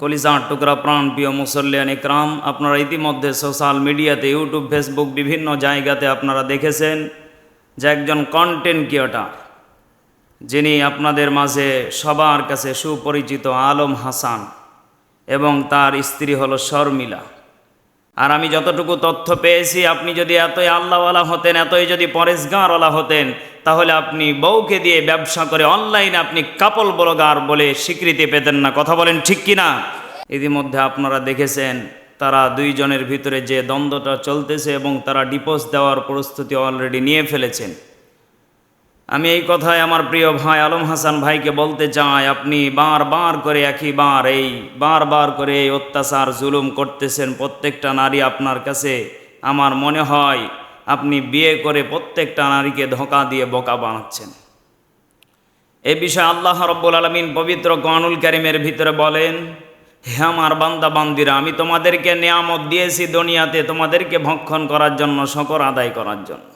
কলিজার টুকরা প্রাণ, প্রিয় মুসল্লিয়ান ইকরাম, আপনারা ইতিমধ্যে সোশ্যাল মিডিয়াতে, ইউটিউব, ফেসবুক, বিভিন্ন জায়গাতে আপনারা দেখেছেন যে একজন কন্টেন্ট ক্রিয়েটার যিনি আপনাদের মাঝে সবার কাছে সুপরিচিত আলম হাসান এবং তার স্ত্রী হলো শর্মিলা। আর আমি যতটুকু তথ্য পেয়েছি, আপনি যদি এতই আল্লাহওয়ালা হতেন, এতই যদি পরেশগাঁরওয়ালা হতেন তাহলে আপনি বউকে দিয়ে ব্যবসা করে অনলাইনে আপনি কাপল ব্লগার বলে স্বীকৃতি পেতেন না। কথা বলেন ঠিক কি না ইতিমধ্যে আপনারা দেখেছেন, তারা দুইজনের ভিতরে যে দ্বন্দ্বটা চলতেছে এবং তারা ডিপোজ দেওয়ার প্রস্তুতি অলরেডি নিয়ে ফেলেছেন। আমি এই কথায় আমার প্রিয় ভাই আলম হাসান ভাইকে বলতে চাই, আপনি বারবার করে একই বার এই, বারবার করে এই অত্যাচার, জুলুম করতেছেন প্রত্যেকটা নারী আপনার কাছে। আমার মনে হয় আপনি বিয়ে করে প্রত্যেকটা নারীকে ধোকা দিয়ে বোকা বানাচ্ছেন। এ বিষয়ে আল্লাহ রব্বুল আলমিন পবিত্র কানুল করিমের ভিতরে বলেন, হে আমার বান্দা বান্দিরা, আমি তোমাদেরকে নিয়ামত দিয়েছি দুনিয়াতে, তোমাদেরকে ভক্ষণ করার জন্য, শকর আদায় করার জন্য।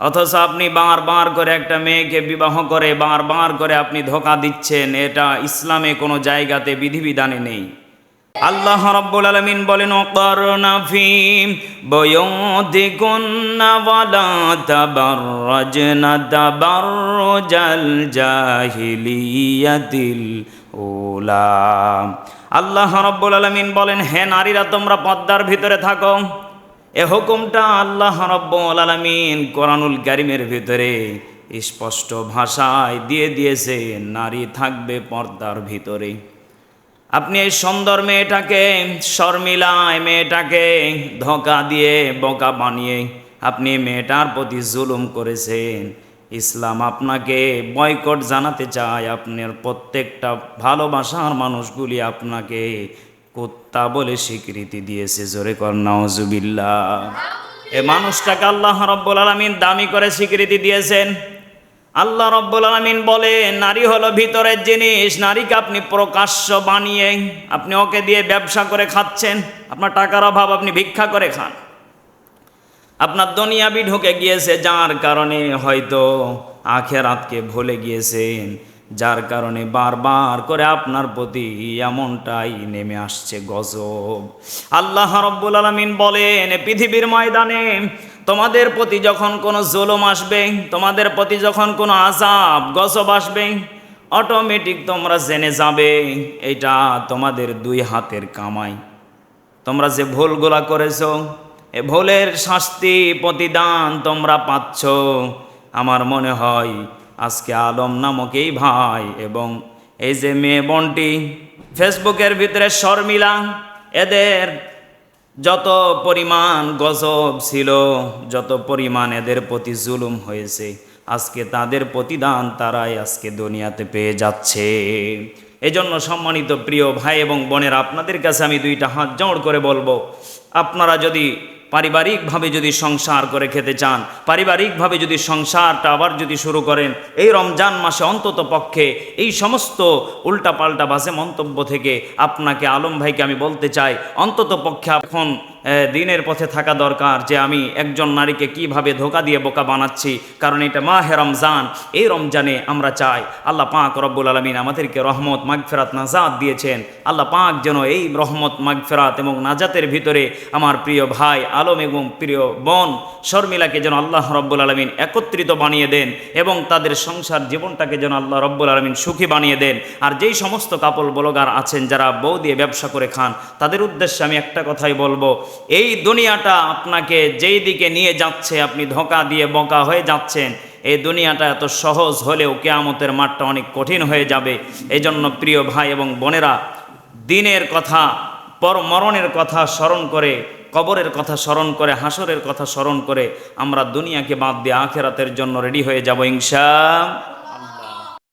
অথচ আপনি বারবার করে একটা মেয়েকে বিবাহ করে, বারবার করে আপনি ধোকা দিচ্ছেন, এটা ইসলামে কোনো জায়গাতে বিধিবিধানে নেই। আল্লাহ রব্বুল আলমিন বলেন অকরনা ফিম বয়োদিকুন্না ওয়ালা তাবাররাজনা তাবাররুজাল জাহিলিয়াতিল উলা। আল্লাহ রব্বুল আলমিন বলেন, হে নারীরা, তোমরা পদ্মার ভিতরে থাকো। এ হুকুমটা আল্লাহ রব্বুল আলমিন কোরআনুল কারিমের ভিতরে স্পষ্ট ভাষায় দিয়ে দিয়েছে, নারী থাকবে পর্দার ভিতরে। আপনি এই সুন্দর মেয়েটাকে, শর্মিলায় মেয়েটাকে ধোকা দিয়ে বোকা বানিয়ে আপনি মেয়েটার প্রতি জুলুম করেছেন। ইসলাম আপনাকে বয়কট জানাতে চায়। আপনার প্রত্যেকটা ভালোবাসার মানুষগুলি আপনাকে কুত্তা বলে স্বীকৃতি দিয়েছে। জোরে কর এ মানুষটাকে আল্লাহ রব্বুল আলমিন দামি করে স্বীকৃতি দিয়েছেন। আল্লাহ রব্বুল আলমিন বলে, নারী হলো ভিতরের জিনিস, নারীকে আপনি প্রকাশ্য বানিয়ে, আপনি ওকে দিয়ে ব্যবসা করে খাচ্ছেন, আপনার টাকার অভাব আপনি ভিক্ষা করে খান। আপনার দুনিয়াবি ঢুকে গিয়েছে, যার কারণে হয়তো আখের আখেরাতকে ভুলে গিয়েছেন। যার কারণে বারবার করে আপনার প্রতি এমনটাই নেমে আসছে গজব। আল্লাহ রব্বুল আলমিন বলেন পৃথিবীর ময়দানে তোমাদের প্রতি যখন কোনো জুলুম আসবে, তোমাদের প্রতি যখন কোনো আজাব গজব আসবে, অটোমেটিক তোমরা জেনে যাবে এটা তোমাদের দুই হাতের কামাই। তোমরা যে ভুলগুলা করেছ, এ ভুলের শাস্তি, প্রতিদান তোমরা পাচ্ছ। আমার মনে হয় আজকে আলম নামক এই ভাই এবং এই যে মেয়ে বনটি ফেসবুকের ভিতরে শর্মিলা, এদের যত পরিমাণ গজব ছিল, যত পরিমাণ এদের প্রতি জুলুম হয়েছে, আজকে তাদের প্রতিদান তারাই আজকে দুনিয়াতে পেয়ে যাচ্ছে। এজন্য সম্মানিত প্রিয় ভাই এবং বোনের, আপনাদের কাছে আমি দুইটা হাত জোড় করে বলব। আপনারা যদি পারিবারিকভাবে যদি সংসার করে খেতে চান, পারিবারিকভাবে যদি সংসারটা আবার যদি শুরু করেন, এই রমজান মাসে অন্তত পক্ষে এই সমস্ত উল্টাপাল্টা বাসে মন্তব্য থেকে আপনাকে আলম ভাইকে আমি বলতে চাই, অন্তত পক্ষে এখন দিনের পথে থাকা দরকার যে আমি একজন নারীকে কীভাবে ধোকা দিয়ে বোকা বানাচ্ছি, কারণ এটা মাহে রমজান, এই রমজানে আমরা চাই। আল্লাহ পাক রব্বুল আলমিন আমাদেরকে রহমত, মাগফেরাত, নাজাত দিয়েছেন। আল্লাহ পাক যেন এই রহমত, মাগফেরাত এবং নাজাতের ভিতরে আমার প্রিয় ভাই আলম এবং প্রিয় বোন শর্মিলাকে যেন আল্লাহ রব্বুল আলমিন একত্রিত বানিয়ে দেন এবং তাদের সংসার জীবনটাকে যেন আল্লাহ রব্বুল আলমিন সুখী বানিয়ে দেন। আর যেই সমস্ত কাপড় বলগার আছেন, যারা বউ দিয়ে ব্যবসা করে খান, তাদের উদ্দেশ্যে আমি একটা কথাই বলব এই দুনিয়াটা আপনাকে যেই দিকে নিয়ে যাচ্ছে, আপনি ধোকা দিয়ে বকা হয়ে যাচ্ছেন, এই দুনিয়াটা এত সহজ হলেও কেয়ামতের মাঠটা অনেক কঠিন হয়ে যাবে। এই জন্য প্রিয় ভাই এবং বোনেরা, দিনের কথা পর মরণের কথা স্মরণ করে, কবরের কথা স্মরণ করে, হাসরের কথা স্মরণ করে আমরা দুনিয়াকে বাদ দিয়ে আখেরাতের জন্য রেডি হয়ে যাব ইনশা